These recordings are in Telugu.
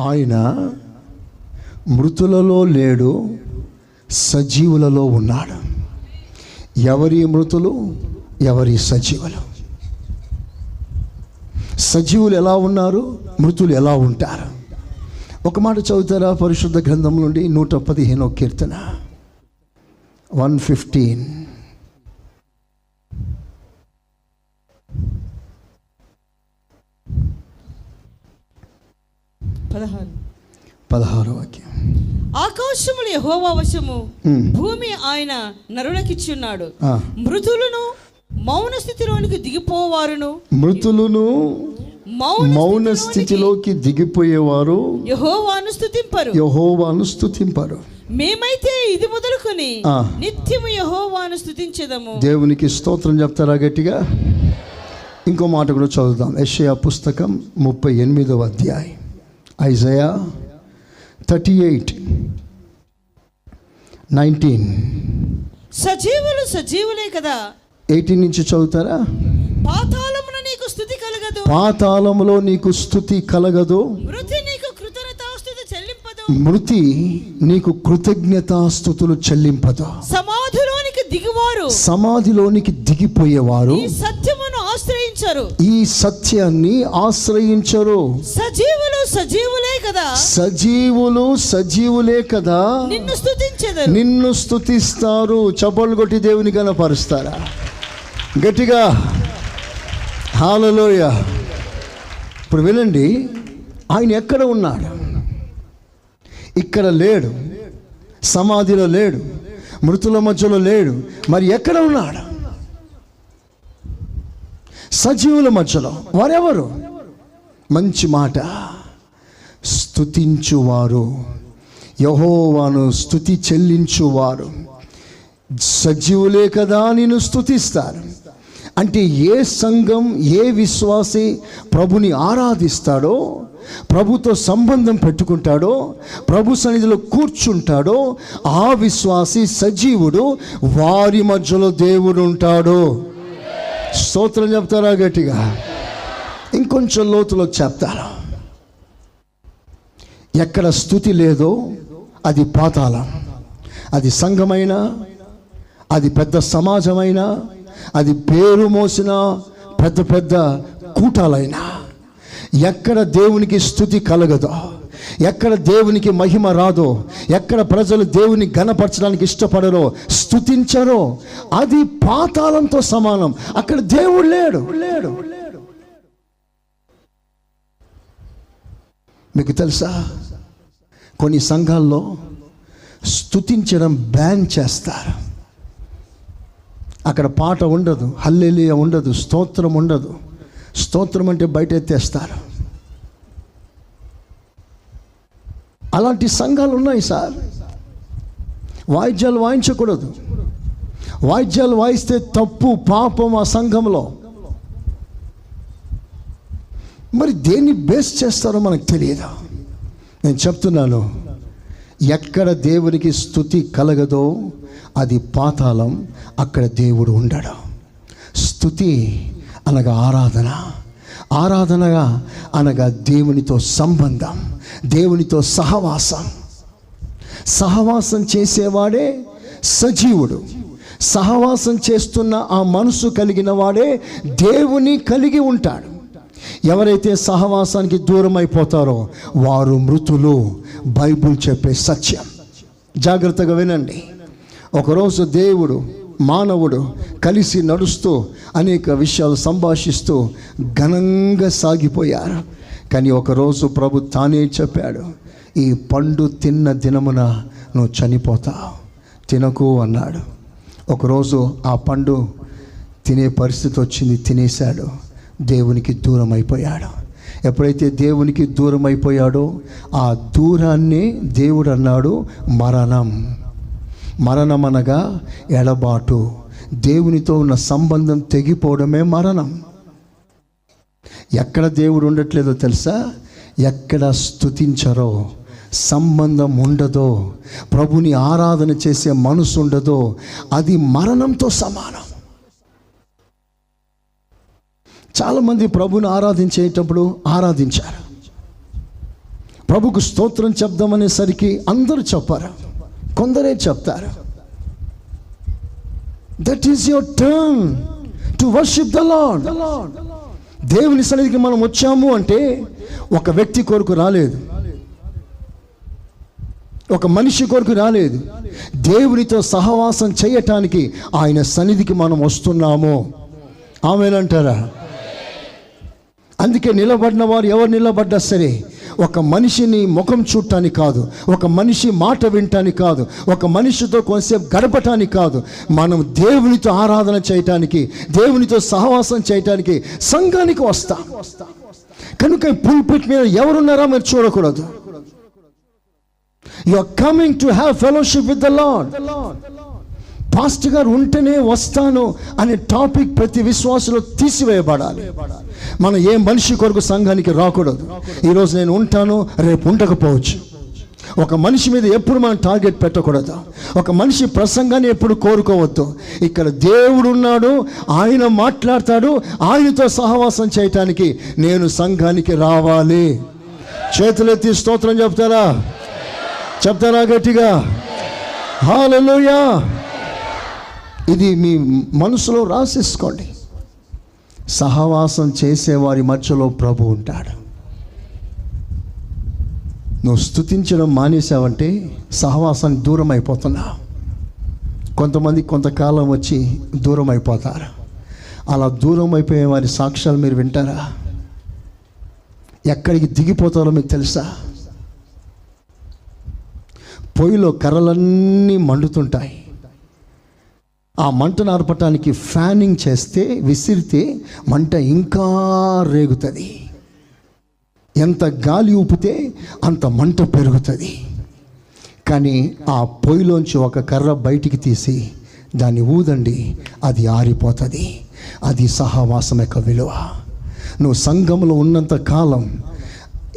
ఆయన మృతులలో లేడు సజీవులలో ఉన్నాడు. ఎవరి మృతులు? ఎవరి సజీవులు? సజీవులు ఎలా ఉన్నారు? మృతులు ఎలా ఉంటారు? ఒక మాట చదువుతారా? పరిశుద్ధ గ్రంథం నుండి నూట పదిహేనో కీర్తన. One fifteen. పదహారు. పదహారో వాక్యం. ఆకాశములు యెహోవా వశము. భూమి ఆయన నరులకిచ్చున్నాడు. మృతులను మౌన స్థితిలోనికి దిగిపోవారును. మృతులను మౌన స్థితిలోకి దిగిపోయేవారు. యెహోవాను స్థుతింపరు. యహోవాను స్తుతింపరు మేమైతే ఇది మొదలుకొని. నిత్యము యెహోవాను స్థుతించెదము. దేవునికి స్తోత్రం చెప్తారా గట్టిగా? ఇంకో మాట కూడా చదువుదాం. యెషయా పుస్తకం ముప్పై ఎనిమిదవ అధ్యాయం. Isaiah thirty eight nineteen. సజీవులు సజీవులే కదా. ఎయిటీన్ నుంచి చదువుతారా? పాతాళమున నీకు స్థుతి కలగదు. పాతాళములో నీకు స్థుతి కలగదు. మృతి నీకు కృతజ్ఞతాస్తుతి చెల్లింపదు. మృతి నీకు కృతజ్ఞతాస్థుతులు చెల్లింపదు. సమాధిలోనికి దిగువారు. సమాధిలోనికి దిగిపోయేవారు. ఈ సత్యమును ఆశ్రయించరు. ఈ సత్యాన్ని ఆశ్రయించరు. సజీవులు సజీవులే కదా. సజీవులు సజీవులే కదా. నిన్ను స్థుతించెదరు నిన్ను స్తుతిస్తారు. చప్పలు కొట్టి దేవుని కనపరుస్తారా గట్టిగా. హాలలోయ. ఇప్పుడు వినండి ఆయన ఎక్కడ ఉన్నాడు? ఇక్కడ లేడు. సమాధిలో లేడు. మృతుల మధ్యలో లేడు. మరి ఎక్కడ ఉన్నాడు? సజీవుల మధ్యలో. వారెవరు? మంచి మాట. స్తుతించువారు. యహోవాను స్థుతి చెల్లించువారు. సజీవులే కదా నేను స్థుతిస్తారు అంటే ఏ సంఘం ఏ విశ్వాసి ప్రభుని ఆరాధిస్తాడో ప్రభుతో సంబంధం పెట్టుకుంటాడో ప్రభు సన్నిధిలో కూర్చుంటాడో ఆ విశ్వాసి సజీవుడు వారి మధ్యలో దేవుడు ఉంటాడు. స్తోత్రం చెప్తారా గట్టిగా? ఇంకొంచెం లోతులో చెప్తారా? ఎక్కడ స్థుతి లేదో అది పాతాల అది సంఘమైనా అది పెద్ద సమాజమైనా అది పేరు మోసిన పెద్ద పెద్ద కూటాలైనా. ఎక్కడ దేవునికి స్థుతి కలగదో ఎక్కడ దేవునికి మహిమ రాదో ఎక్కడ ప్రజలు దేవుని గణపరచడానికి ఇష్టపడరో స్థుతించరో అది పాతాళంతో సమానం. అక్కడ దేవుడు లేడు లేడు. మీకు తెలుసా? కొన్ని సంఘాల్లో స్తుతించడం బ్యాన్ చేస్తారు. అక్కడ పాట ఉండదు హల్లెలియ ఉండదు స్తోత్రం ఉండదు. స్తోత్రం అంటే బయట ఎత్తేస్తారు అలాంటి సంఘాలు ఉన్నాయి సార్. వాయిద్యాలు వాయించకూడదు. వాయిద్యాలు వాయిస్తే తప్పు పాపం ఆ సంఘంలో. మరి దేన్ని బేస్ చేస్తారో మనకు తెలియదు? నేను చెప్తున్నాను. ఎక్కడ దేవునికి స్థుతి కలగదో అది పాతాళం అక్కడ దేవుడు ఉండడు. స్థుతి అనగా ఆరాధన. ఆరాధనగా అనగా దేవునితో సంబంధం దేవునితో సహవాసం. సహవాసం చేసేవాడే సజీవుడు. సహవాసం చేస్తున్న ఆ మనసు కలిగిన వాడే దేవుని కలిగి ఉంటాడు. ఎవరైతే సహవాసానికి దూరం అయిపోతారో వారు మృతులు. బైబుల్ చెప్పే సత్యం. జాగ్రత్తగా వినండి. ఒకరోజు దేవుడు మానవుడు కలిసి నడుస్తూ అనేక విషయాలు సంభాషిస్తూ ఘనంగా సాగిపోయారు. కానీ ఒకరోజు ప్రభు తానే చెప్పాడు ఈ పండు తిన్న దినమున నువ్వు చనిపోతావు. తినకు అన్నాడు. ఒకరోజు ఆ పండు తినే పరిస్థితి వచ్చింది తినేశాడు. దేవునికి దూరం అయిపోయాడు ఎప్పుడైతే దేవునికి దూరం అయిపోయాడో ఆ దూరాన్ని దేవుడు అన్నాడు మరణం. మరణం అనగా ఎడబాటు. దేవునితో ఉన్న సంబంధం తెగిపోవడమే మరణం. ఎక్కడ దేవుడు ఉండట్లేదో తెలుసా? ఎక్కడ స్థుతించరో సంబంధం ఉండదో ప్రభుని ఆరాధన చేసే మనసు ఉండదో అది మరణంతో సమానం. చాలామంది ప్రభుని ఆరాధించేటప్పుడు ఆరాధించారు. ప్రభుకు స్తోత్రం చెప్దామనేసరికి అందరూ చెప్పారు. కొందరే చెప్తారు. That is your turn to worship the Lord దేవుని సన్నిధికి మనం వచ్చాము అంటే ఒక వ్యక్తి కొరకు రాలేదు. ఒక మనిషి కొరకు రాలేదు. దేవునితో సహవాసం చేయటానికి ఆయన సన్నిధికి మనం వస్తున్నాము. ఆమెనంటారా? అందుకే నిలబడిన వారు ఎవరు నిలబడ్డా సరే ఒక మనిషిని ముఖం చూడటానికి కాదు ఒక మనిషి మాట వినటానికి కాదు ఒక మనిషితో కొంతసేపు గడపటానికి కాదు. మనం దేవునితో ఆరాధన చేయటానికి దేవునితో సహవాసం చేయటానికి సంఘానికి వస్తాం. కనుక పుల్పిట్ మీద ఎవరున్నారా మీరు చూడకూడదు. You are coming to have fellowship with the Lord pastor గారు ఉంటేనే వస్తాను అనే టాపిక్ ప్రతి విశ్వాసంలో తీసివేయబడాలి. మనం ఏ మనిషి కొరకు సంఘానికి రాకూడదు. ఈరోజు నేను ఉంటాను రేపు ఉండకపోవచ్చు. ఒక మనిషి మీద ఎప్పుడు మనం టార్గెట్ పెట్టకూడదు. ఒక మనిషి ప్రసంగాన్ని ఎప్పుడు కోరుకోవద్దు. ఇక్కడ దేవుడు ఉన్నాడు ఆయన మాట్లాడతాడు ఆయనతో సహవాసం చేయటానికి నేను సంఘానికి రావాలి. చేతులెత్తి స్తోత్రం చెప్తారా? చెప్తారా గట్టిగా? హాలలోయా ఇది మీ మనసులో రాసేసుకోండి. సహవాసం చేసేవారి మధ్యలో ప్రభు ఉంటాడు. నువ్వు స్థుతించడం మానేసావంటే సహవాసానికి దూరం అయిపోతున్నా కొంతమంది కొంతకాలం వచ్చి దూరం అయిపోతారు అలా దూరం అయిపోయే వారి సాక్ష్యాలు మీరు వింటారా? ఎక్కడికి దిగిపోతారో మీకు తెలుసా? పొయ్యిలో కర్రలన్నీ మండుతుంటాయి. ఆ మంటను ఆర్పటానికి ఫ్యానింగ్ చేస్తే విసిరితే మంట ఇంకా రేగుతుంది. ఎంత గాలి ఊపితే అంత మంట పెరుగుతుంది. కానీ ఆ పొయ్యిలోంచి ఒక కర్ర బయటికి తీసి దాన్ని ఊదండి అది ఆరిపోతుంది. అది సహవాసం యొక్క విలువ. నువ్వు సంఘంలో ఉన్నంత కాలం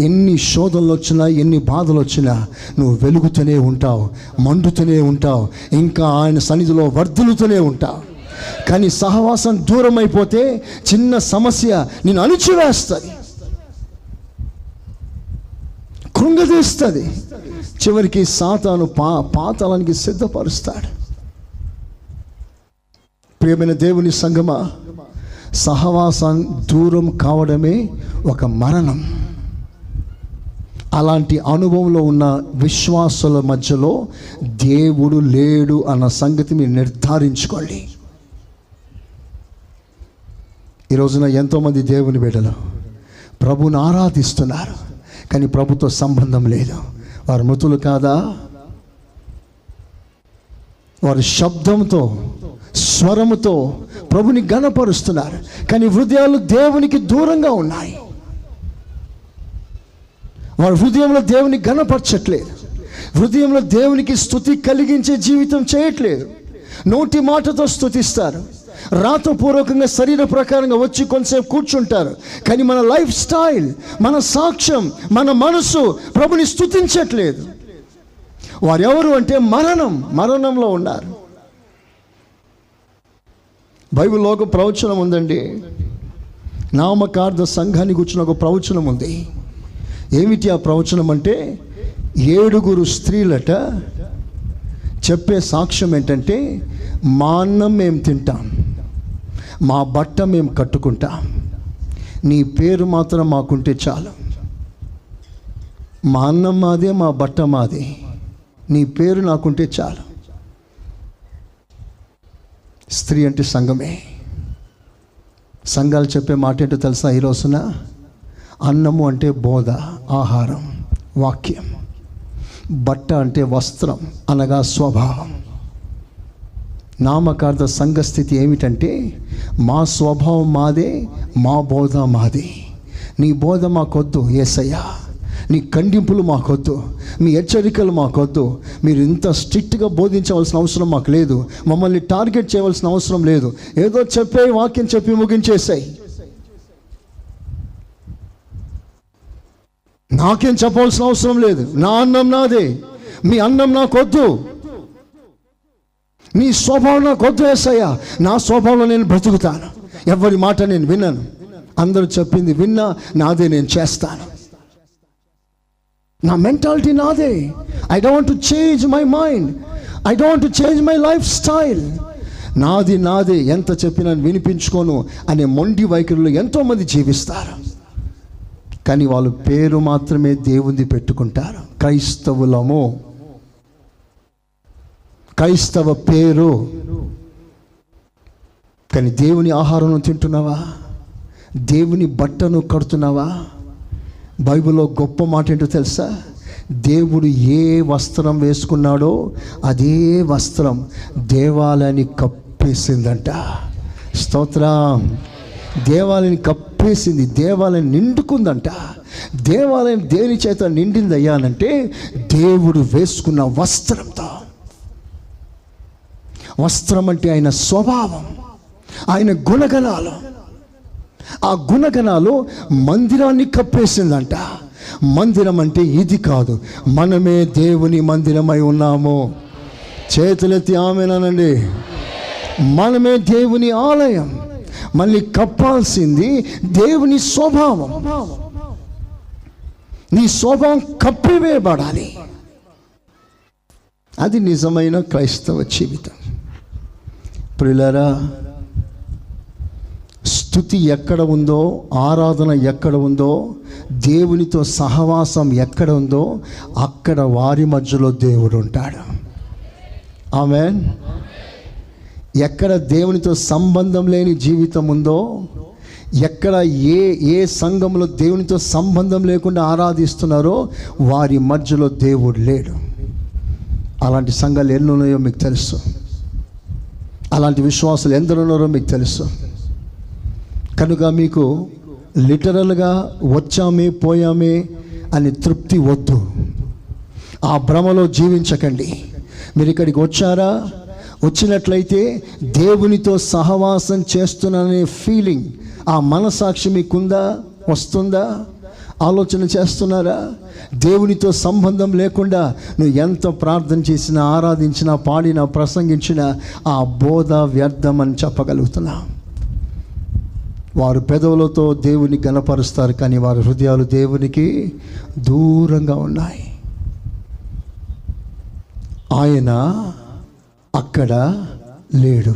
ఎన్ని శోధనలు వచ్చినా ఎన్ని బాధలు వచ్చినా నువ్వు వెలుగుతూనే ఉంటావు మండుతూనే ఉంటావు ఇంకా ఆయన సన్నిధిలో వర్ధలుతూనే ఉంటావు. కానీ సహవాసం దూరం అయిపోతే చిన్న సమస్య నేను అణిచివేస్తుంది. కృంగదీస్తుంది. చివరికి సాతాను పా పాతాళానికి సిద్ధపరుస్తాడు. ప్రియమైన దేవుని సంగమా సహవాసం దూరం కావడమే ఒక మరణం. అలాంటి అనుభవంలో ఉన్న విశ్వాసుల మధ్యలో దేవుడు లేడు అన్న సంగతి మీరు నిర్ధారించుకోండి. ఈ రోజున ఎంతోమంది దేవుని బిడ్డలు ప్రభుని ఆరాధిస్తున్నారు కానీ ప్రభుతో సంబంధం లేదు. వారు మృతులు కాదా? వారు శబ్దంతో స్వరముతో ప్రభుని గణపరుస్తున్నారు కానీ హృదయాలు దేవునికి దూరంగా ఉన్నాయి. వారు హృదయంలో దేవుని గణపరచట్లేదు. హృదయంలో దేవునికి స్థుతి కలిగించే జీవితం చేయట్లేదు. నోటి మాటతో స్థుతిస్తారు. రాతపూర్వకంగా శరీర ప్రకారంగా వచ్చి కొంతసేపు కూర్చుంటారు. కానీ మన లైఫ్ స్టైల్ మన సాక్ష్యం మన మనసు ప్రభుని స్థుతించట్లేదు. వారెవరు అంటే మరణం మరణంలో ఉన్నారు. బైబిల్లో ఒక ప్రవచనం ఉందండి. నామకార్థ సంఘాన్ని కూర్చున్న ఒక ప్రవచనం ఉంది. ఏమిటి ఆ ప్రవచనం అంటే? ఏడుగురు స్త్రీలట చెప్పే సాక్ష్యం ఏంటంటే మా అన్నం మేము తింటాం మా బట్ట మేము కట్టుకుంటాం. నీ పేరు మాత్రం మాకుంటే చాలు. మా అన్నం మాదే మా బట్ట మాదే. నీ పేరు నాకుంటే చాలు. స్త్రీ అంటే సంఘమే. సంఘాలు చెప్పే మాట ఏంటో తెలుసా ఈ రోజున? అన్నము అంటే బోధ ఆహారం వాక్యం. బట్ట అంటే వస్త్రం అనగా స్వభావం. నామకార్థ సంఘస్థితి ఏమిటంటే మా స్వభావం మాదే మా బోధ మాది. నీ బోధ మాకొద్దు ఏసయ్యా. నీ ఖండింపులు మాకొద్దు మీ హెచ్చరికలు మాకొద్దు. మీరు ఇంత స్ట్రిక్ట్గా బోధించవలసిన అవసరం మాకు లేదు. మమ్మల్ని టార్గెట్ చేయవలసిన అవసరం లేదు. ఏదో చెప్పే వాక్యం చెప్పి ముగించేసాయి. నాకేం చెప్పవలసిన అవసరం లేదు. నా అన్నం నాదే. మీ అన్నం నాకొద్దు. నీ స్వభావం నాకొద్దు వేసయ్యా నా స్వభావంలో నేను బ్రతుకుతాను. ఎవరి మాట నేను విన్నాను అందరూ చెప్పింది విన్నా నాదే నేను చేస్తాను. నా మెంటాలిటీ నాదే. I don't to change my mind I don't to change my life style నాది నాదే. ఎంత చెప్పినా వినిపించుకోను అనే మొండి వైఖరిలో ఎంతోమంది జీవిస్తారు. కానీ వాళ్ళు పేరు మాత్రమే దేవుంది పెట్టుకుంటారు. క్రైస్తవులము. క్రైస్తవ పేరు. కానీ దేవుని ఆహారం తింటున్నావా? దేవుని బట్టను కడుతున్నావా? బైబిల్లో గొప్ప మాట ఏంటో తెలుసా? దేవుడు ఏ వస్త్రం వేసుకున్నాడో అదే వస్త్రం దేవాలయాన్ని కప్పేసిందంట. స్తోత్రం. దేవాలయాన్ని కప్పేసింది దేవాలయం నిండుకుందంట. దేవాలయం దేని చేత నిండింది అయ్యానంటే దేవుడు వేసుకున్న వస్త్రంతో. వస్త్రం అంటే ఆయన స్వభావం ఆయన గుణగణాలు. ఆ గుణగణాలు మందిరాన్ని కప్పేసిందంట. మందిరం అంటే ఇది కాదు మనమే దేవుని మందిరమై ఉన్నాము. చేతులెత్తి ఆమెనానండి. మనమే దేవుని ఆలయం. మళ్ళీ కప్పాల్సింది దేవుని స్వభావం. నీ స్వభావం కప్పివేయబడాలి. అది నిజమైన క్రైస్తవ జీవితం. ప్రిలరా స్థుతి ఎక్కడ ఉందో ఆరాధన ఎక్కడ ఉందో దేవునితో సహవాసం ఎక్కడ ఉందో అక్కడ వారి మధ్యలో దేవుడు ఉంటాడు. ఆమెన్. ఎక్కడ దేవునితో సంబంధం లేని జీవితం ఉందో ఎక్కడ ఏ ఏ సంఘంలో దేవునితో సంబంధం లేకుండా ఆరాధిస్తున్నారో వారి మధ్యలో దేవుడు లేడు. అలాంటి సంఘాలు ఎన్ని ఉన్నాయో మీకు తెలుసు. అలాంటి విశ్వాసాలు ఎందరు ఉన్నారో మీకు తెలుసు. కనుక మీకు లిటరల్గా వచ్చామే పోయామే అని తృప్తి వద్దు. ఆ భ్రమలో జీవించకండి. మీరు ఇక్కడికి వచ్చారా? వచ్చినట్లయితే దేవునితో సహవాసం చేస్తున్నాననే ఫీలింగ్ ఆ మనసాక్షి మీకుందా? వస్తుందా? ఆలోచన చేస్తున్నారా? దేవునితో సంబంధం లేకుండా నువ్వు ఎంత ప్రార్థన చేసినా ఆరాధించినా పాడినా ప్రసంగించినా ఆ బోధ వ్యర్థం అని చెప్పగలుగుతున్నా. వారు పెదవులతో దేవుని గనపరుస్తారు కానీ వారి హృదయాలు దేవునికి దూరంగా ఉన్నాయి. ఆయన అక్కడ లేడు.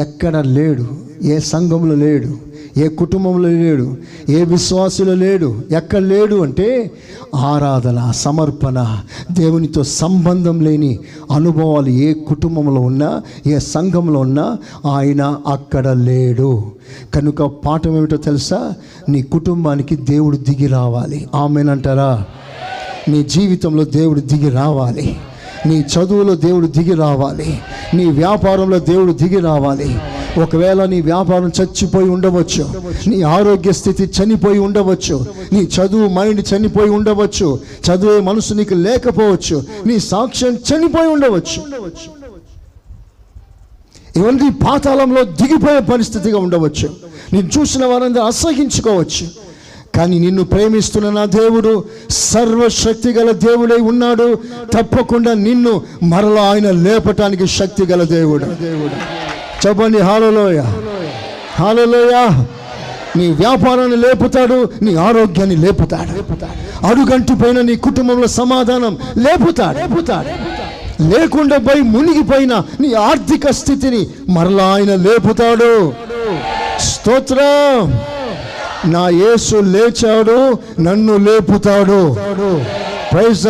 ఎక్కడ లేడు? ఏ సంఘంలో లేడు? ఏ కుటుంబంలో లేడు? ఏ విశ్వాసులో లేడు? ఎక్కడ లేడు అంటే ఆరాధన సమర్పణ దేవునితో సంబంధం లేని అనుభవాలు ఏ కుటుంబంలో ఉన్నా ఏ సంఘంలో ఉన్నా ఆయన అక్కడ లేడు. కనుక పాఠం ఏమిటో తెలుసా? నీ కుటుంబానికి దేవుడు దిగి రావాలి. ఆమెనంటారా? నీ జీవితంలో దేవుడు దిగి రావాలి. నీ చదువులో దేవుడు దిగి రావాలి. నీ వ్యాపారంలో దేవుడు దిగి రావాలి. ఒకవేళ నీ వ్యాపారం చచ్చిపోయి ఉండవచ్చు. నీ ఆరోగ్య స్థితి చనిపోయి ఉండవచ్చు. నీ చదువు మైండ్ చనిపోయి ఉండవచ్చు. చదివే మనసు నీకు లేకపోవచ్చు. నీ సాక్ష్యం చనిపోయి ఉండవచ్చు. ఇవన్నీ పాతాళంలో దిగిపోయే పరిస్థితిగా ఉండవచ్చు. నేను చూసిన వారందరూ అసహించుకోవచ్చు కానీ నిన్ను ప్రేమిస్తున్న నా దేవుడు సర్వశక్తి గల దేవుడై ఉన్నాడు. తప్పకుండా నిన్ను మరలా ఆయన లేపటానికి శక్తి గల దేవుడు. దేవుడు చెప్పండి హాలలోయ హాలలోయ నీ వ్యాపారాన్ని లేపుతాడు నీ ఆరోగ్యాన్ని లేపుతాడు. అడుగంటి పైన నీ కుటుంబంలో సమాధానం లేపుతాడు లేపుతాడు. లేకుండా పోయి మునిగిపోయిన నీ ఆర్థిక స్థితిని మరలా ఆయన లేపుతాడు. స్తోత్రం. నా యేసు లేచాడు నన్ను లేపుతాడు. ప్రైజ్ ద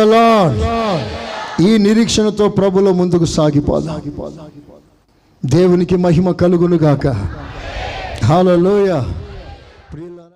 ఈ నిరీక్షణతో ప్రభులో ముందుకు సాగిపోదా. దేవునికి మహిమ కలుగునుగాక. గాక